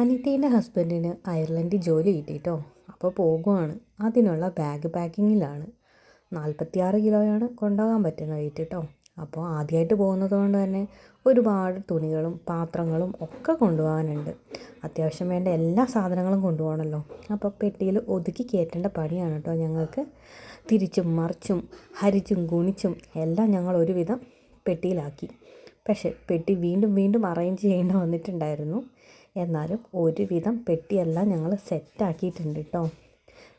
അനിതേന്റെ ഹസ്ബൻഡിന് അയർലൻഡിൽ ജോലി കിട്ടിയിട്ടോ. അപ്പോൾ പോകുവാണ്. അതിനുള്ള ബാഗ് പാക്കിങ്ങിലാണ്. നാൽപ്പത്തിയാറ് കിലോയാണ് കൊണ്ടുപോകാൻ പറ്റുന്ന വെയിറ്റ് അപ്പോൾ ആദ്യമായിട്ട് പോകുന്നത് കൊണ്ട് തന്നെ ഒരുപാട് തുണികളും പാത്രങ്ങളും ഒക്കെ കൊണ്ടുപോകാനുണ്ട്. അത്യാവശ്യം വേണ്ട എല്ലാ സാധനങ്ങളും കൊണ്ടുപോകണമല്ലോ. അപ്പോൾ പെട്ടിയിൽ ഒതുക്കി കയറ്റേണ്ട പണിയാണ് കേട്ടോ ഞങ്ങൾക്ക്. തിരിച്ചും മറിച്ചും ഹരിച്ചും ഗുണിച്ചും എല്ലാം ഞങ്ങൾ ഒരുവിധം പെട്ടിയിലാക്കി. പക്ഷേ പെട്ടി വീണ്ടും വീണ്ടും അറേഞ്ച് ചെയ്യേണ്ടി വന്നിട്ടുണ്ടായിരുന്നു. എന്നാലും ഒരുവിധം പെട്ടിയെല്ലാം ഞങ്ങൾ സെറ്റാക്കിയിട്ടുണ്ട് കേട്ടോ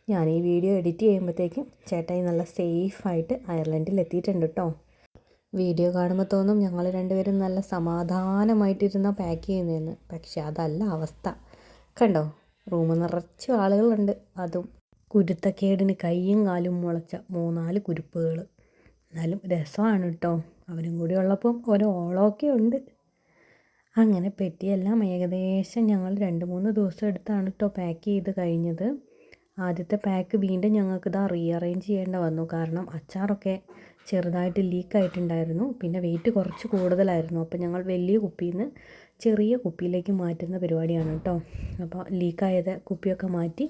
ഞാൻ ഈ വീഡിയോ എഡിറ്റ് ചെയ്യുമ്പോഴത്തേക്കും ചേട്ടായി നല്ല സേഫായിട്ട് അയർലൻഡിൽ എത്തിയിട്ടുണ്ട് കേട്ടോ വീഡിയോ കാണുമ്പോൾ തോന്നും ഞങ്ങൾ രണ്ടുപേരും നല്ല സമാധാനമായിട്ടിരുന്ന പാക്ക് ചെയ്യുന്നതെന്ന് പക്ഷേ അതല്ല അവസ്ഥ. കണ്ടോ? റൂം നിറച്ച് ആളുകളുണ്ട്. അതും കുരുത്തക്കേടിന് കൈയും കാലും മുളച്ച മൂന്നാൽ കുരുപ്പുകൾ എന്നാലും രസമാണ് കേട്ടോ അവരും കൂടി ഉള്ളപ്പം ഒരു ഓളമൊക്കെ ഉണ്ട്. അങ്ങനെ പെട്ടിയെല്ലാം ഏകദേശം ഞങ്ങൾ രണ്ട് മൂന്ന് ദിവസം എടുത്താണ് കേട്ടോ പാക്ക് ചെയ്ത് കഴിഞ്ഞത്. ആദ്യത്തെ പാക്ക് വീണ്ടും ഞങ്ങൾക്ക് ഇതാ റീഅറേഞ്ച് ചെയ്യേണ്ട വന്നു. കാരണം അച്ചാറൊക്കെ ചെറുതായിട്ട് ലീക്കായിട്ടുണ്ടായിരുന്നു പിന്നെ വെയിറ്റ് കുറച്ച് കൂടുതലായിരുന്നു. അപ്പോൾ ഞങ്ങൾ വലിയ കുപ്പിയിൽ നിന്ന് ചെറിയ കുപ്പിയിലേക്ക് മാറ്റുന്ന പരിപാടിയാണ് കേട്ടോ അപ്പോൾ ലീക്കായത് കുപ്പിയൊക്കെ മാറ്റി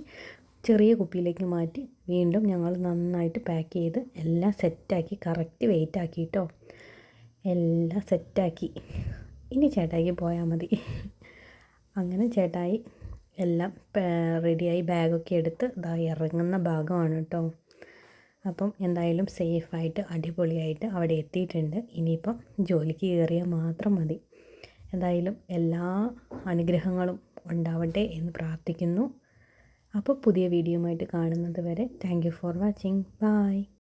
ചെറിയ കുപ്പിയിലേക്ക് മാറ്റി വീണ്ടും ഞങ്ങൾ നന്നായിട്ട് പാക്ക് ചെയ്ത് എല്ലാം സെറ്റാക്കി കറക്റ്റ് വെയിറ്റ് ആക്കി കേട്ടോ എല്ലാം സെറ്റാക്കി ഇനി ചേട്ടായിക്ക് പോയാൽ മതി. അങ്ങനെ ചേട്ടായി എല്ലാം റെഡിയായി ബാഗൊക്കെ എടുത്ത് ഇതാ ഇറങ്ങുന്ന ഭാഗമാണ് കേട്ടോ. അപ്പം എന്തായാലും സേഫായിട്ട് അടിപൊളിയായിട്ട് അവിടെ എത്തിയിട്ടുണ്ട്. ഇനിയിപ്പം ജോലിക്ക് കയറിയാൽ മാത്രം മതി. എന്തായാലും എല്ലാ അനുഗ്രഹങ്ങളും ഉണ്ടാവട്ടെ എന്ന് പ്രാർത്ഥിക്കുന്നു. അപ്പോൾ പുതിയ വീഡിയോ ആയിട്ട് കാണുന്നത് വരെ thank you for watching bye